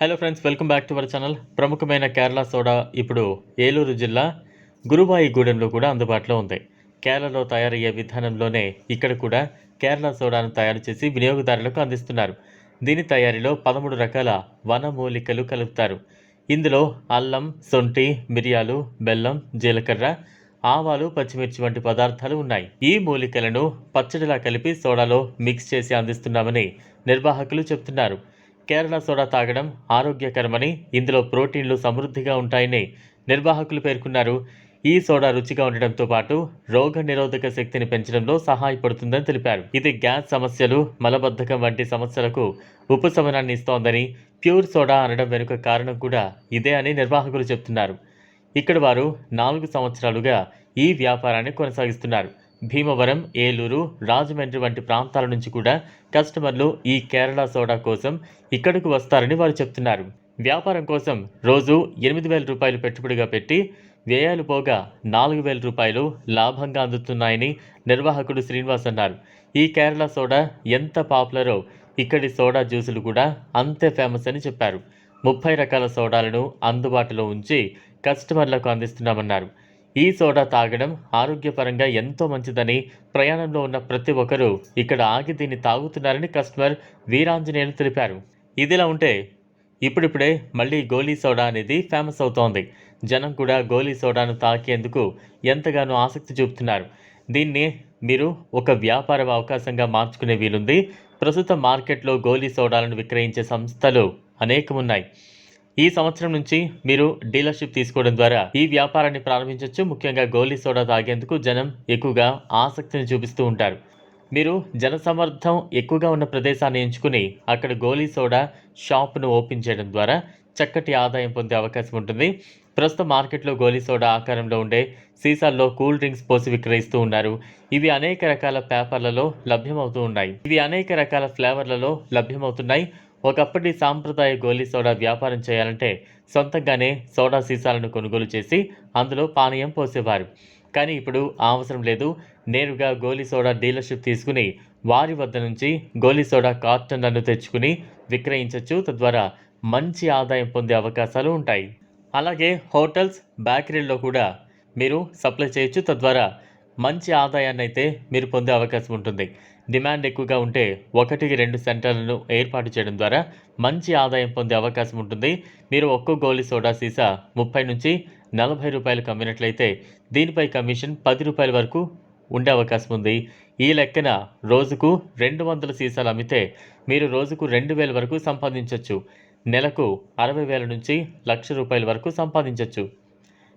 Hello friends welcome back to our channel ప్రముఖమైన Kerala soda ఇప్పుడు ఏలూరు జిల్లా గురువాయిగూడెంలో కూడా అందుబాటులో ఉంది. కేరళలో తయారయ్యే విధానంలోనే ఇక్కడ కూడా కేరళ సోడాను తయారు చేసి వినియోగదారులకు అందిస్తున్నారు. దీని తయారీలో పదమూడు రకాల వన మూలికలు కలుపుతారు. ఇందులో అల్లం సొంటి మిరియాలు బెల్లం జీలకర్ర ఆవాలు పచ్చిమిర్చి వంటి పదార్థాలు ఉన్నాయి. ఈ మూలికలను పచ్చడిలా కలిపి సోడాలో మిక్స్ చేసి అందిస్తున్నామని నిర్వాహకులు చెబుతున్నారు కేరళ సోడా తాగడం ఆరోగ్యకరమని ఇందులో ప్రోటీన్లు సమృద్ధిగా ఉంటాయని నిర్వాహకులు పేర్కొన్నారు. ఈ సోడా రుచిగా ఉండడంతో పాటు రోగ నిరోధక శక్తిని పెంచడంలో సహాయపడుతుందని తెలిపారు. ఇది గ్యాస్ సమస్యలు మలబద్ధకం వంటి సమస్యలకు ఉపశమనాన్ని ఇస్తోందని ప్యూర్ సోడా అనడం వెనుక కారణం కూడా ఇదే అని నిర్వాహకులు చెప్తున్నారు. ఇక్కడ వారు నాలుగు సంవత్సరాలుగా ఈ వ్యాపారాన్ని కొనసాగిస్తున్నారు. భీమవరం ఏలూరు రాజమండ్రి వంటి ప్రాంతాల నుంచి కూడా కస్టమర్లు ఈ కేరళ సోడా కోసం ఇక్కడకు వస్తారని వారు చెప్తున్నారు. వ్యాపారం కోసం రోజు ఎనిమిది వేల రూపాయలు పెట్టుబడిగా పెట్టి వ్యయాలు పోగా నాలుగు వేల రూపాయలు లాభంగా అందుతున్నాయని నిర్వాహకుడు శ్రీనివాస్ అన్నారు. ఈ కేరళ సోడా ఎంత పాపులరో ఇక్కడి సోడా జ్యూసులు కూడా అంతే ఫేమస్ అని చెప్పారు. ముప్పై రకాల సోడాలను అందుబాటులో ఉంచి కస్టమర్లకు అందిస్తున్నామన్నారు. ఈ సోడా తాగడం ఆరోగ్యపరంగా ఎంతో మంచిదని ప్రయాణంలో ఉన్న ప్రతి ఒక్కరూ ఇక్కడ ఆగి దీన్ని తాగుతున్నారని కస్టమర్ వీరాంజనేయులు తెలిపారు. ఇదిలా ఉంటే ఇప్పుడిప్పుడే మళ్ళీ గోలీ సోడా అనేది ఫేమస్ అవుతోంది. జనం కూడా గోలీ సోడాను తాకేందుకు ఎంతగానో ఆసక్తి చూపుతున్నారు. దీన్ని మీరు ఒక వ్యాపార అవకాశంగా మార్చుకునే వీలుంది. ప్రస్తుత మార్కెట్లో గోలీ సోడాలను విక్రయించే సంస్థలు అనేకం ఉన్నాయి ఈ సంవత్సరం నుంచి మీరు డీలర్షిప్ తీసుకోవడం ద్వారా ఈ వ్యాపారాన్ని ప్రారంభించవచ్చు ముఖ్యంగా గోలీ సోడా తాగేందుకు జనం ఎక్కువగా ఆసక్తిని చూపిస్తూ ఉంటారు. మీరు జనసమర్థం ఎక్కువగా ఉన్న ప్రదేశాన్ని ఎంచుకుని అక్కడ గోలీ సోడా షాప్ను ఓపెన్ చేయడం ద్వారా చక్కటి ఆదాయం పొందే అవకాశం ఉంటుంది. ప్రస్తుతం మార్కెట్లో గోలీ సోడా ఆకారంలో ఉండే సీసాల్లో కూల్ డ్రింక్స్ పోసి విక్రయిస్తూ ఉన్నారు. ఇవి అనేక రకాల పేపర్లలో లభ్యమవుతూ ఉన్నాయి. ఇవి అనేక రకాల ఫ్లేవర్లలో లభ్యమవుతున్నాయి. ఒకప్పటి సాంప్రదాయ గోలీ సోడా వ్యాపారం చేయాలంటే సొంతంగానే సోడా సీసాలను కొనుగోలు చేసి అందులో పానీయం పోసేవారు. కానీ ఇప్పుడు ఆ అవసరం లేదు. నేరుగా గోలీ సోడా డీలర్షిప్ తీసుకుని వారి వద్ద నుంచి గోలీ సోడా కార్టన్లను తెచ్చుకుని విక్రయించవచ్చు తద్వారా మంచి ఆదాయం పొందే అవకాశాలు ఉంటాయి. అలాగే హోటల్స్ బేకరీల్లో కూడా మీరు సప్లై చేయొచ్చు. తద్వారా మంచి ఆదాయాన్ని అయితే మీరు పొందే అవకాశం ఉంటుంది. డిమాండ్ ఎక్కువగా ఉంటే ఒకటికి రెండు సెంటర్లను ఏర్పాటు చేయడం ద్వారా మంచి ఆదాయం పొందే అవకాశం ఉంటుంది. మీరు ఒక్కో గోలీ సోడా సీసా ముప్పై నుంచి నలభై రూపాయలకు అమ్మినట్లయితే దీనిపై కమిషన్ పది రూపాయల వరకు ఉండే అవకాశం ఉంది. ఈ లెక్కన రోజుకు రెండు వందల సీసాలు అమ్మితే మీరు రోజుకు రెండు వేల వరకు సంపాదించవచ్చు నెలకు అరవై వేల నుంచి లక్ష రూపాయల వరకు సంపాదించవచ్చు